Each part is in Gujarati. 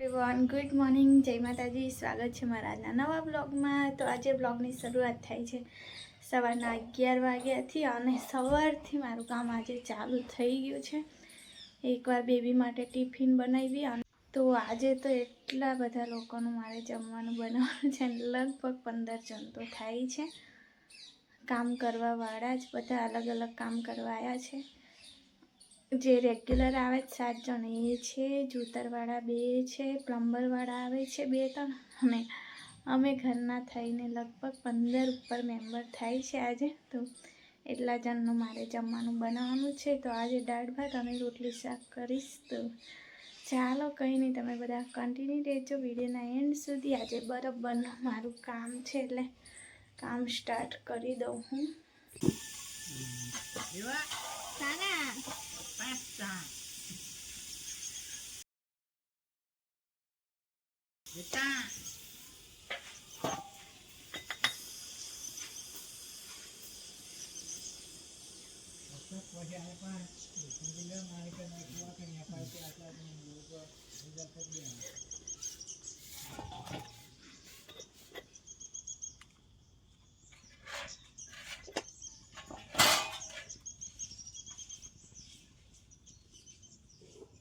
એવરીવન ગુડ મોર્નિંગ જય માતાજી. સ્વાગત છે મારા આજના નવા બ્લોગમાં તો આજે બ્લોગની શરૂઆત થાય છે સવારના અગિયાર વાગ્યાથી અને સવારથી મારું કામ આજે ચાલુ થઈ ગયું છે. એકવાર બેબી માટે ટિફિન બનાવી અને તો આજે તો એટલા બધા લોકોનું મારે જમવાનું બનાવવાનું છે લગભગ પંદર જણ તો થાય છે. કામ કરવાવાળા જ બધા અલગ અલગ કામ કરવા આવ્યા છે. જે રેગ્યુલર આવે છે સાત જણ, એ છે, જૂતરવાળા બે છે પ્લમ્બરવાળા આવે છે બે ત્રણ. અને અમે ઘરના થઈને લગભગ પંદર ઉપર મેમ્બર થાય છે આજે. તો એટલા જણનું મારે જમવાનું બનાવવાનું છે. તો આજે દાળ ભાત અને રોટલી શાક કરીશ. તો ચાલો કંઈ નહીં, તમે બધા કન્ટિન્યુ રહેજો. વિડીયોના એન્ડ સુધી. આજે બરાબરનું મારું કામ છે એટલે કામ સ્ટાર્ટ કરી દઉં હું. sana. Pesta. Apa?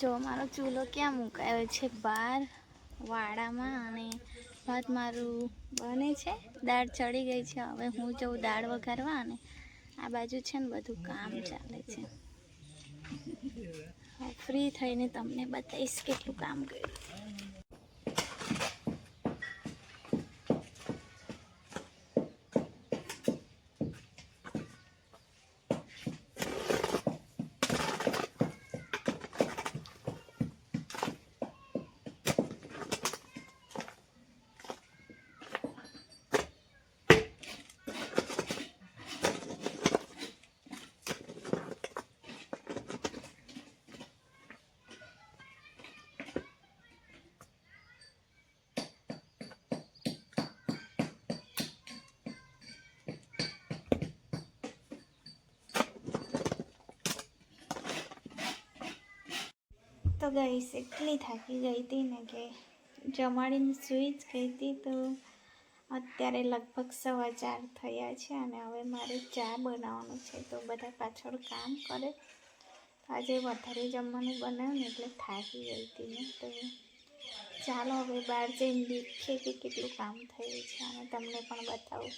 જો મારો ચૂલો ક્યાં મુકાયો છે? બહાર, વાડામાં અને ભાત મારું બને છે. દાળ ચડી ગઈ છે. હવે હું જઉં દાળ વઘારવા અને આ બાજુ છે ને બધું કામ ચાલે છે. ફ્રી થઈને તમને બતાવીશ કેટલું કામ કર્યું. તો ગઈ એટલી થાકી ગઈ હતી ને કે જમાડીને સૂઈ જ ગઈ હતી તો અત્યારે લગભગ સવા ચાર થયા છે અને હવે મારે ચા બનાવવાનું છે તો બધા પાછળ કામ કરે. આજે વધારે જમવાનું બનાવ્યું એટલે થાકી ગઈ હતી ને તો ચાલો હવે બહાર જઈને દેખીએ કે કેટલું કામ થયું છે અને તમને પણ બતાવું.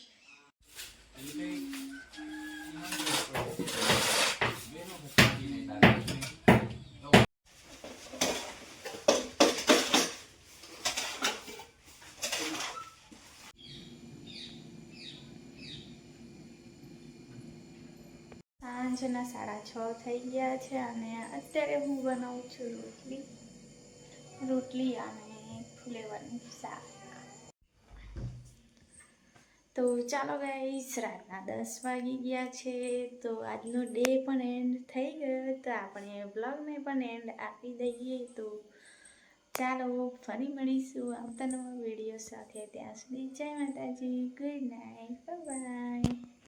સાંજના સાડા છ થઈ ગયા છે અને અત્યારે હું બનાવું છું રોટલી. રોટલી અને ફુલેવાનું શાક. તો ચાલો ગાઈસ રાતના દસ વાગી ગયા છે. તો આજનો ડે પણ એન્ડ થઈ ગયો તો આપણે બ્લોગને પણ એન્ડ આપી દઈએ. તો ચાલો ફરી મળીશું આવતા નવા વીડિયો સાથે. ત્યાં સુધી જય માતાજી. Good night bye